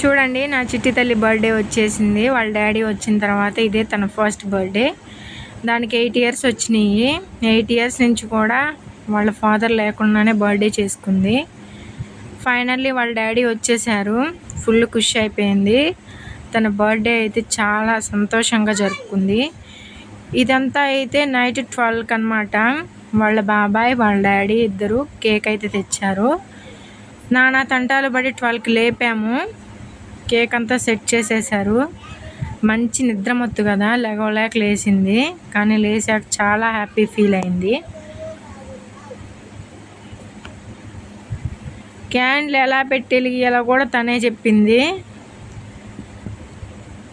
చూడండి నా చిట్టి తల్లి బర్త్డే వచ్చేసింది. వాళ్ళ డాడీ వచ్చిన తర్వాత ఇదే తన ఫస్ట్ బర్త్డే. దానికి ఎయిట్ ఇయర్స్ వచ్చినాయి. ఎయిట్ ఇయర్స్ నుంచి కూడా వాళ్ళ ఫాదర్ లేకుండానే బర్త్డే చేసుకుంది. ఫైనల్లీ వాళ్ళ డాడీ వచ్చేసారు. ఫుల్ ఖుషి అయిపోయింది. తన బర్త్డే అయితే చాలా సంతోషంగా జరుపుకుంది. ఇదంతా అయితే నైట్ ట్వెల్వ్కి అనమాట వాళ్ళ బాబాయ్ వాళ్ళ డాడీ ఇద్దరు కేక్ అయితే తెచ్చారు. నానా తంటాలు పడి ట్వెల్వ్కి లేపాము. కేక్ అంతా సెట్ చేసేసారు. మంచి నిద్రమత్తు కదా లేక లేచింది. కానీ లేచాక చాలా హ్యాపీ ఫీల్ అయింది. క్యాండ్లు ఎలా పెట్టి వెలిగియాలో కూడా తనే చెప్పింది.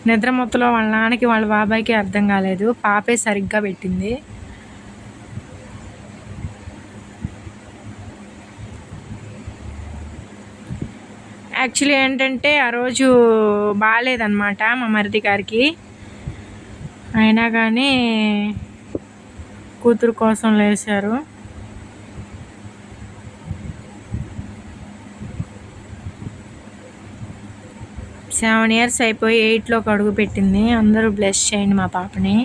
నిద్రమొత్తలో వాళ్ళ నాన్నకి వాళ్ళ బాబాయ్కి అర్థం కాలేదు. పాపే సరిగ్గా పెట్టింది. యాక్చువల్లీ ఏంటంటే ఆ రోజు బాగాలేదన్నమాట మా మరిది గారికి. అయినా కానీ కూతురు కోసం లేచారు. సెవెన్ ఇయర్స్ అయిపోయి ఎయిట్లోకి అడుగు పెట్టింది. అందరూ బ్లెస్ చేయండి మా పాపని.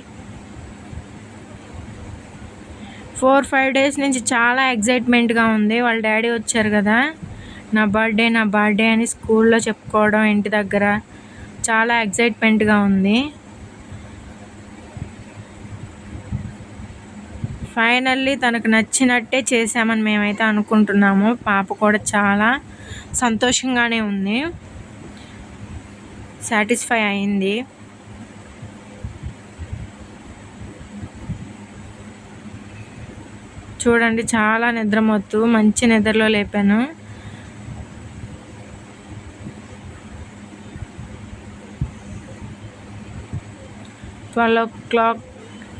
ఫోర్ ఫైవ్ డేస్ నుంచి చాలా ఎగ్జైట్మెంట్గా ఉంది. వాళ్ళ డాడీ వచ్చారు కదా. నా బర్త్డే నా బర్త్డే అని స్కూల్లో చెప్పుకోవడం ఇంటి దగ్గర చాలా ఎగ్జైట్మెంట్గా ఉంది. ఫైనల్లీ తనకు నచ్చినట్టే చేసామని మేమైతే అనుకుంటున్నాము. పాప కూడా చాలా సంతోషంగానే ఉంది. సాటిస్ఫై అయింది. చూడండి చాలా నిద్రమొత్తు మంచి నిద్రలో లేపాను. ట్వెల్వ్ ఓ క్లాక్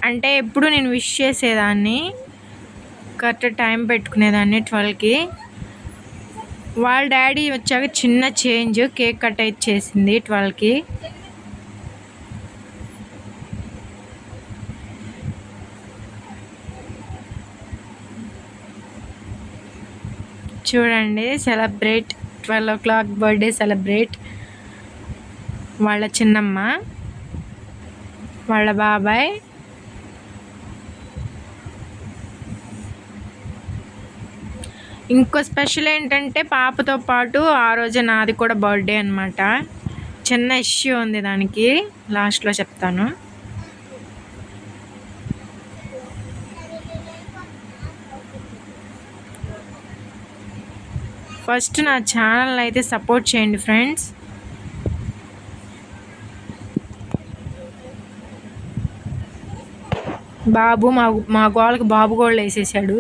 అంటే ఎప్పుడు నేను విష్ చేసేదాన్ని. కరెక్ట్ టైం పెట్టుకునేదాన్ని ట్వెల్వ్కి వాళ్ళ డాడీ వచ్చాక చిన్న చేంజ్ కేక్ కట్ అయితే చేసింది ట్వెల్వ్కి చూడండి celebrate twelve o'clock birthday celebrate వాళ్ళ చిన్నమ్మ. వాళ్ళ బాబాయ్. ఇంకో స్పెషల్ ఏంటంటే పాపతో పాటు ఆ రోజు నాది కూడా బర్త్డే అనమాట చిన్న ఇష్యూ ఉంది దానికి. లాస్ట్లో చెప్తాను. ఫస్ట్ నా ఛానల్ అయితే సపోర్ట్ చేయండి ఫ్రెండ్స్. బాబు మా మా గోళ్ళకి బాబు గోళ్ళు వేసేసాడు.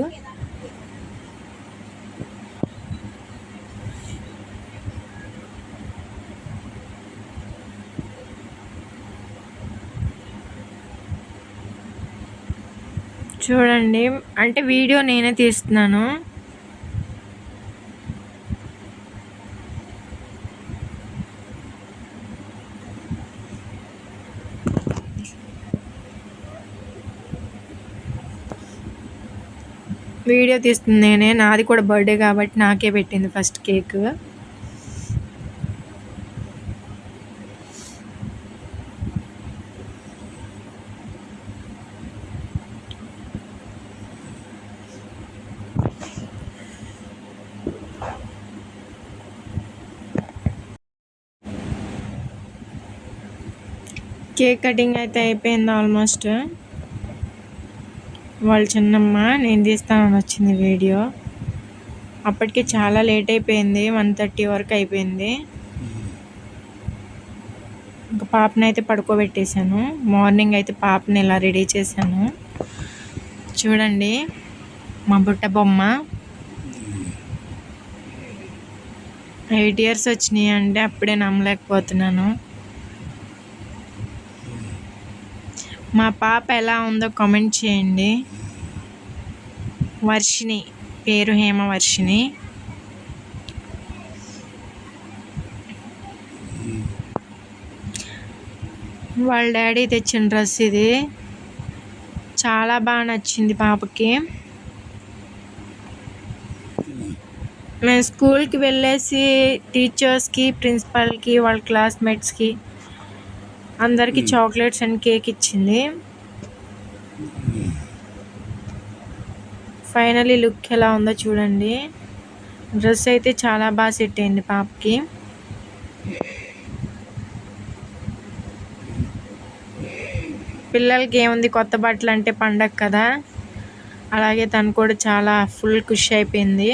చూడండి అంటే వీడియో నేనే తీస్తున్నాను. వీడియో తీస్తుంది నేనే. నాది కూడా బర్త్డే కాబట్టి నాకే పెట్టింది ఫస్ట్ కేక్. కేక్ కటింగ్ అయితే అయిపోయింది ఆల్మోస్ట్. వాళ్ళ చిన్నమ్మ నేను తీస్తానని వచ్చింది వీడియో. అప్పటికి చాలా లేట్ అయిపోయింది వన్ థర్టీ వరకు అయిపోయింది. ఇంకా పాపని అయితే పడుకోబెట్టేశాను. మార్నింగ్ అయితే పాపని ఇలా రెడీ చేశాను. చూడండి మా బుట్ట బొమ్మ. ఎయిట్ ఇయర్స్ వచ్చినాయి అంటే అప్పుడే నమ్మలేకపోతున్నాను. మా పాప ఎలా ఉందో కామెంట్ చేయండి. వర్షిణి పేరు హేమ వర్షిణి. వాళ్ళ డాడీ తెచ్చిన డ్రెస్ ఇది. చాలా బాగా నచ్చింది పాపకి. మేము స్కూల్కి వెళ్ళేసి టీచర్స్కి ప్రిన్సిపల్కి వాళ్ళ క్లాస్మేట్స్కి అందరికీ చాక్లెట్స్ అండ్ కేక్ ఇచ్చింది. ఫైనలీ లుక్ ఎలా ఉందో చూడండి. డ్రెస్ అయితే చాలా బాగా సెట్ అయింది పాపకి. పిల్లలకి ఏముంది కొత్త బట్టలు అంటే పండగ కదా. అలాగే తను కూడా చాలా ఫుల్ ఖుషి అయిపోయింది.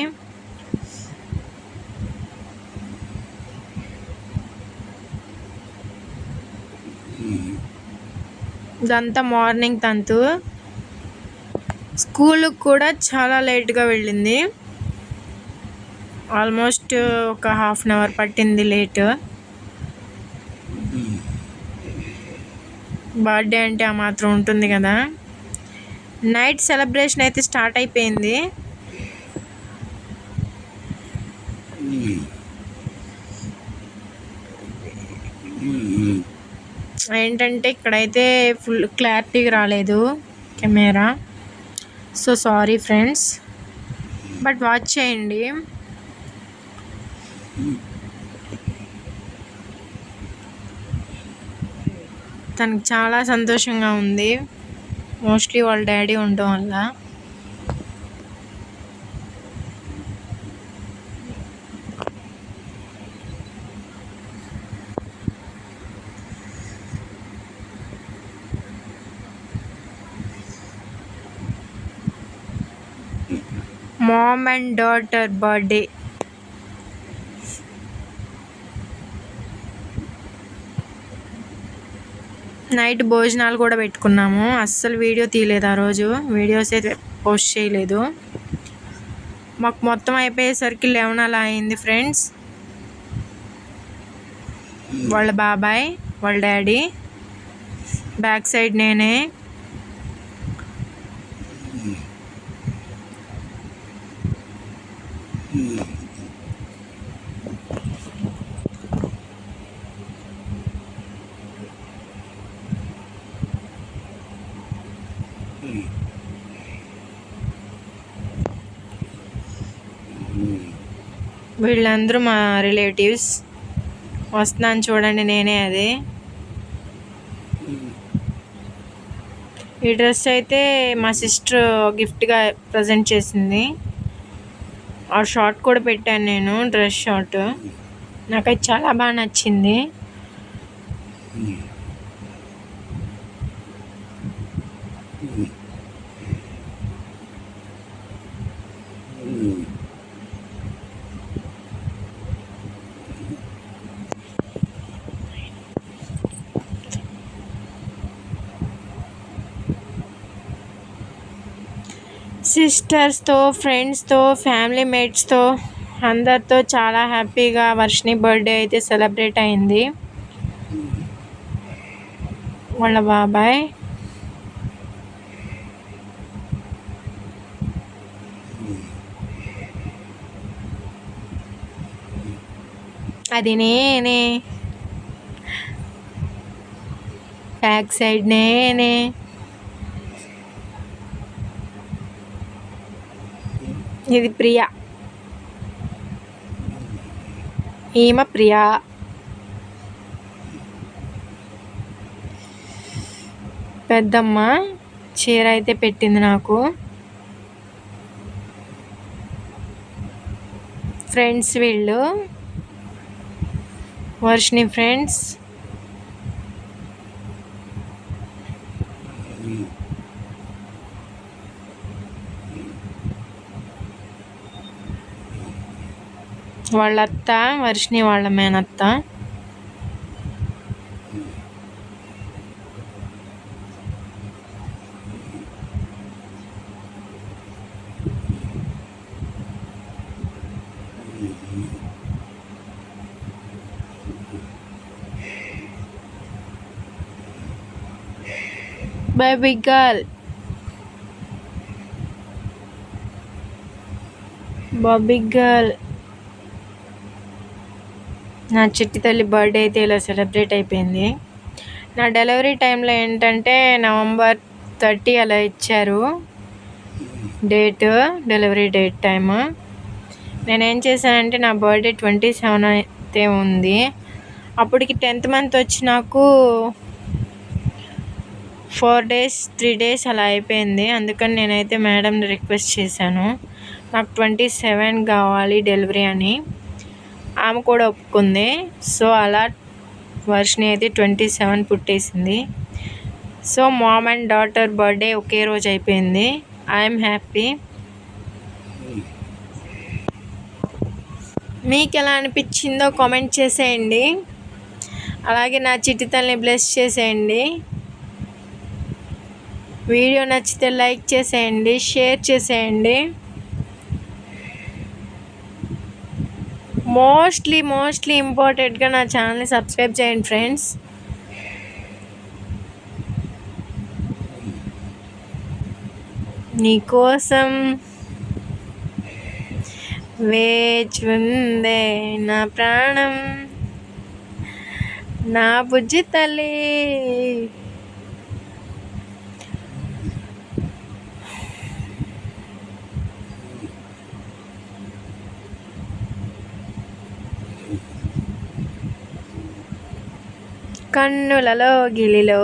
ఇదంతా మార్నింగ్ తంతు. స్కూల్కి కూడా చాలా లేట్గా వెళ్ళింది. ఆల్మోస్ట్ ఒక హాఫ్ అన్ అవర్ పట్టింది లేట్. బర్త్డే అంటే ఆ మాత్రం ఉంటుంది కదా. నైట్ సెలబ్రేషన్ అయితే స్టార్ట్ అయిపోయింది. Hmm. ఏంటంటే ఇక్కడైతే ఫుల్ క్లారిటీగా రాలేదు camera. So sorry friends. But watch చేయండి. తనకు చాలా సంతోషంగా ఉంది. మోస్ట్లీ వాళ్ళ డాడీ ఉండటం వల్ల. Mom and daughter birthday. Night భోజనాలు కూడా పెట్టుకున్నాము. అస్సలు వీడియో తీయలేదు ఆ రోజు. వీడియోస్ అయితే పోస్ట్ చేయలేదు. మాకు మొత్తం అయిపోయేసరికి లెవెన్ అలా అయింది ఫ్రెండ్స్. వాళ్ళ బాబాయ్ వాళ్ళ డాడీ. బ్యాక్ సైడ్ నేనే. వీళ్ళందరూ మా రిలేటివ్స్. వస్తున్నాను చూడండి నేనే అది. ఈ డ్రెస్ అయితే మా సిస్టర్ గిఫ్ట్గా ప్రజెంట్ చేసింది. ఆ షార్ట్ కూడా పెట్టాను నేను డ్రెస్ షార్ట్. నాకైతే చాలా బాగా నచ్చింది. సిస్టర్స్తో ఫ్రెండ్స్తో ఫ్యామిలీ మేట్స్తో అందరితో చాలా హ్యాపీగా వర్షిని బర్త్డే అయితే సెలబ్రేట్ అయింది. వాళ్ళ బాబాయ్. అది నేనే. బ్యాక్ సైడ్ నేనే. ఇది ప్రియా. ఈమె ప్రియా. పెద్దమ్మ చీర అయితే పెట్టింది నాకు. ఫ్రెండ్స్ వీళ్ళు. వర్షిని ఫ్రెండ్స్. వాళ్ళ అత్త వర్షిని వాళ్ళ మేనత్త baby girl. బాబీ గర్ల్ నా చిట్టి తల్లి బర్త్డే అయితే ఇలా సెలబ్రేట్ అయిపోయింది. నా డెలివరీ టైంలో ఏంటంటే నవంబర్ థర్టీ అలా ఇచ్చారు. Date delivery date time. నేనేం చేశానంటే నా బర్త్డే ట్వంటీ సెవెన్ అయితే ఉంది. అప్పటికి టెన్త్ మంత్ వచ్చి నాకు ఫోర్ డేస్ త్రీ డేస్ అలా అయిపోయింది. అందుకని నేనైతే మేడంని రిక్వెస్ట్ చేశాను. నాకు ట్వంటీ సెవెన్ కావాలి డెలివరీ అని. ఆమె కూడా ఒప్పుకుంది. సో అలా వర్షిని అయితే twenty seven పుట్టేసింది. So mom and daughter birthday ఒకే రోజు అయిపోయింది. I'm happy. మీకు ఎలా అనిపించిందో కామెంట్ చేసేయండి. అలాగే నా చిట్టి తల్లిని బ్లెస్ చేసేయండి. వీడియో నచ్చితే లైక్ చేసేయండి షేర్ చేసేయండి. మోస్ట్లీ మోస్ట్లీ ఇంపార్టెంట్గా నా ఛానల్ని సబ్స్క్రైబ్ చేయండి ఫ్రెండ్స్. నీకోసం వేచుందే నా ప్రాణం నా బుజ్జి తల్లి. కన్నులలో గిలిలో.